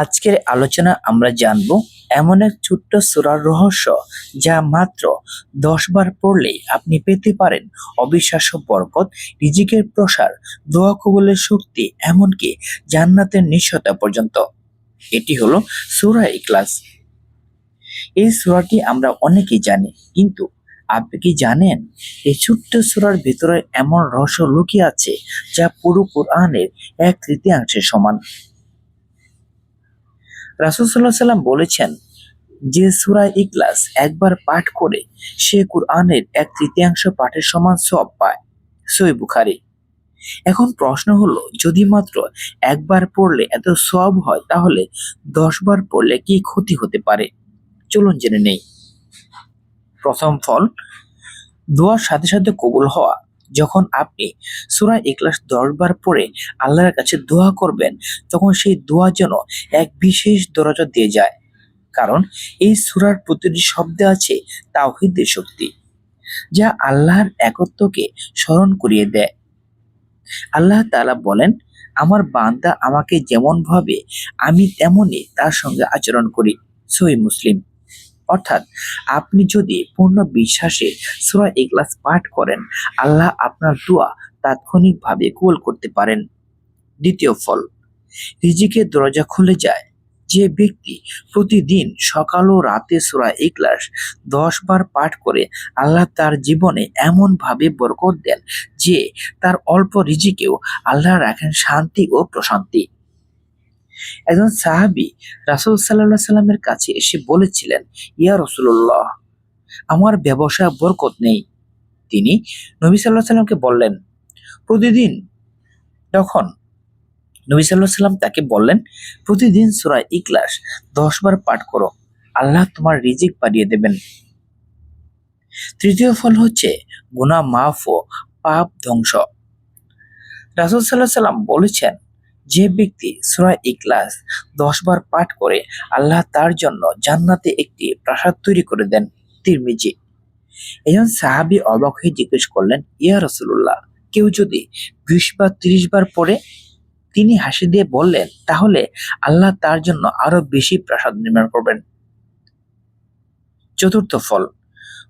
আজকের আলোচনা আমরা জানব এমন এক ছোট্ট সূরার রহস্য যা মাত্র দশ বার পড়লেই আপনি পেতে পারেন অবিশ্বাস্য বরকত, রিজিকের প্রসার, দোয়া কবলের শক্তি, এমনকি জান্নাতের নিশ্চয়তা পর্যন্ত। এটি হলো সূরা ইখলাস। এই সূরাটি আমরা অনেকেই জানি, কিন্তু আপনি কি জানেন এই ছোট্ট সূরার ভিতরে এমন রহস্য লুকিয়ে আছে যা পুরো কোরআনের এক তৃতীয়াংশের সমান? রাসূল সাল্লাল্লাহু আলাইহি সাল্লাম বলেছেন যে সূরা ইকলাস একবার পাঠ করে সে কুরআনের এক তৃতীয়াংশ পাঠের সমান সব পায়। সহিহ বুখারী। এখন প্রশ্ন হলো, যদি মাত্র একবার পড়লে এত সব হয়, তাহলে দশ বার পড়লে কি ক্ষতি হতে পারে? চলুন জেনে নেই। প্রথম ফল, দোয়ার সাথে সাথে কবুল হওয়া। যখন আপনি সূরা ইখলাস দশ বার পড়ে আল্লাহর কাছে দোয়া করবেন, তখন সেই দোয়া যেন এক বিশেষ দরজা দিয়ে যায়। কারণ এই সুরার প্রতিটি শব্দে আছে তাওহীদের শক্তি, যা আল্লাহর একত্বকে স্মরণ করিয়ে দেয়। আল্লাহ তালা বলেন, আমার বান্দা আমাকে যেমন ভাবে আমি তেমনই তার সঙ্গে আচরণ করি। সহি মুসলিম। অর্থাৎ আপনি যদি পূর্ণ বিশ্বাসে সূরা ইখলাস পাঠ করেন, আল্লাহ আপনার দোয়া তাৎক্ষণিকভাবে কবুল করতে পারেন। দ্বিতীয় ফল রিজিকের দরজা খুলে যায়। যে ব্যক্তি প্রতিদিন সকাল ও রাতে সূরা ইখলাস দশ বার পাঠ করে, আল্লাহ তার জীবনে এমন ভাবে বরকত দেন যে তার অল্প রিজিকেও আল্লাহ রাখেন শান্তি ও প্রশান্তি। একজন সাহাবী রাসূল সাল্লাল্লাহু সাল্লামের কাছে এসে বলেছিলেন, ইয়া রাসূলুল্লাহ, আমার ব্যবসা বরকত নেই। তিনি নবী সাল্লাল্লাহু সাল্লামকে বললেন, প্রতিদিন তখন নবী সাল্লাল্লাহু সাল্লাম তাকে বললেন, প্রতিদিন সূরা ইখলাস দশ বার পাঠ করো, আল্লাহ তোমার রিজিক বাড়িয়ে দেবেন। তৃতীয় ফল হচ্ছে গুনাহ মাফ ও পাপ ধ্বংস। রাসূল সাল্লাল্লাহু সাল্লাম বলেছেন যে ব্যক্তি সূরা ইকলাস দশ বার পাঠ করে আল্লাহ তার জন্য জান্নাতে একটি প্রাসাদ তৈরি করে দেন তিরমিজি। একজন সাহাবি অবাক হয়ে জিজ্ঞেস করলেন, ইয়া রাসূলুল্লাহ, কেউ যদি বিশ বা ত্রিশ বার পরে তিনি হাসি দিয়ে বললেন, তাহলে আল্লাহ তার জন্য আরও বেশি প্রাসাদ নির্মাণ করবেন। চতুর্থ ফল,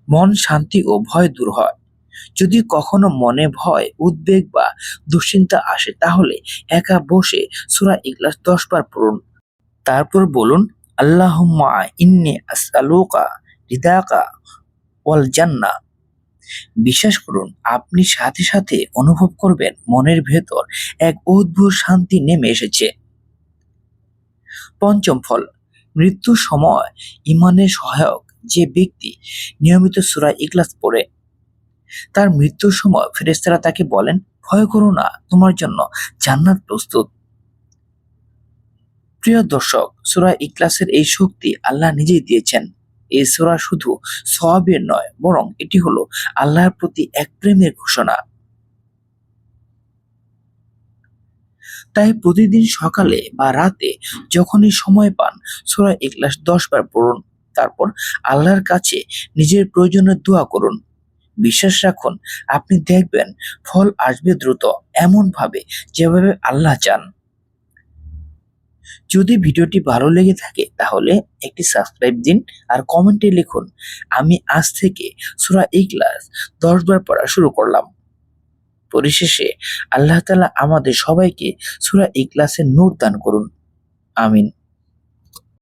মন শান্তি ও ভয় দূর হয়। যদি কখনো মনে ভয়, উদ্বেগ বা দুশ্চিন্তা আসে, তাহলে একা বসে সুরা ইগলাস দশ বার পড়ুন। তারপর বলুন আল্লাহ ইন্নি আসআলুকা রিদাকা ওয়াল জান্না। বিশ্বাস করুন, আপনি সাথে সাথে অনুভব করবেন, মনের ভেতর এক অদ্ভুত শান্তি নেমে এসেছে। পঞ্চম ফল, মৃত্যুর সময় ইমানের সহায়ক যে ব্যক্তি নিয়মিত সূরা ইখলাস পড়ে তার মৃত্যুর সময় ফেরেস্তারা তাকে বলেন, ভয় করো না, তোমার জন্য জান্নাত প্রস্তুত। প্রিয় দর্শক, সূরা ইখলাসের এই শক্তি আল্লাহ নিজেই দিয়েছেন। এই সূরা শুধু সওয়াবের নয়, বরং এটি হলো আল্লাহর প্রতি এক প্রেমের ঘোষণা। তাই প্রতিদিন সকালে বা রাতে যখনই সময় পান, সূরা ইখলাস দশ বার পড়ুন। তারপর আল্লাহর কাছে নিজের প্রয়োজনের দোয়া করুন। বিশ্বাস রাখুন, আপনি দেখবেন ফল আসবে দ্রুত এমন ভাবে যেভাবে আল্লাহ চান। যদি ভিডিওটি ভালো লেগে থাকে, তাহলে একটি সাবস্ক্রাইব দিন আর কমেন্টে লিখুন, আমি আজ থেকে সুরা ইখলাস দশ বার পড়া শুরু করলাম। পরিশেষে আল্লাহ তালা আমাদের সবাইকে সুরা ইখলাসের নূর দান করুন। আমিন।